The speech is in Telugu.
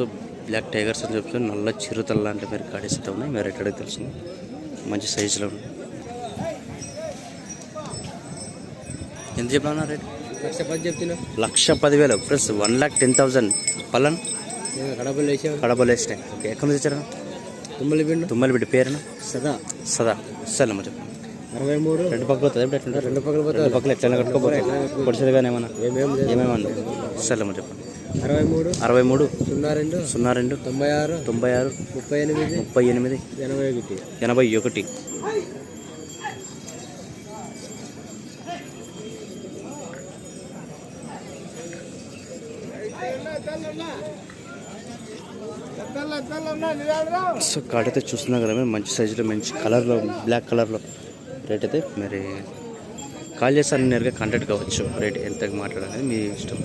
సో బ్లాక్ టైగర్స్ అని చెప్తే నల్ల చిరుతల లాంటి మీరు కాడీస్ అయితే ఉన్నాయి. మీరు ఎక్కడికి తెలుసు మంచి సైజులో ఉన్నాయి. ఎంత చెప్పినా రేట్? లక్ష పది చెప్తున్నా. లక్ష పదివేలు friends one lakh ten thousand. పల్లన్ కడపలు వేసావు. కడపలు వేసినాయి. ఓకే ఎక్కడి నుంచి వచ్చారా తుమ్మలి పిండు తుమ్మల బిడ్డ పేరునా? సదా. సదా. సరే అమ్మ చెప్పండి అరవై మూడు రెండు పక్కలు ఎట్లా? రెండు పక్కల రెండు పక్కలు ఎట్లా కట్టుకోపోతుంది పొడిచేది కానీ ఏమన్నా? ఏమేమి ఏమేమన్నా సరే అమ్మ చెప్పండి అరవై మూడు అరవై మూడు సున్నా రెండు సున్నా రెండు తొంభై ఆరు తొంభై ఆరు ముప్పై ఎనిమిది ముప్పై ఎనిమిది ఎనభై ఒకటి. ఎనభై ఒకటి. సో కార్డ్ అయితే చూస్తున్నా కదా మీరు మంచి సైజులో మంచి కలర్లో బ్లాక్ కలర్లో రేట్ అయితే మరి కాల్ చేస్తాను నేరుగా కాంటాక్ట్ కావచ్చు. రేట్ ఎంత మాట్లాడాలి మీ ఇష్టం.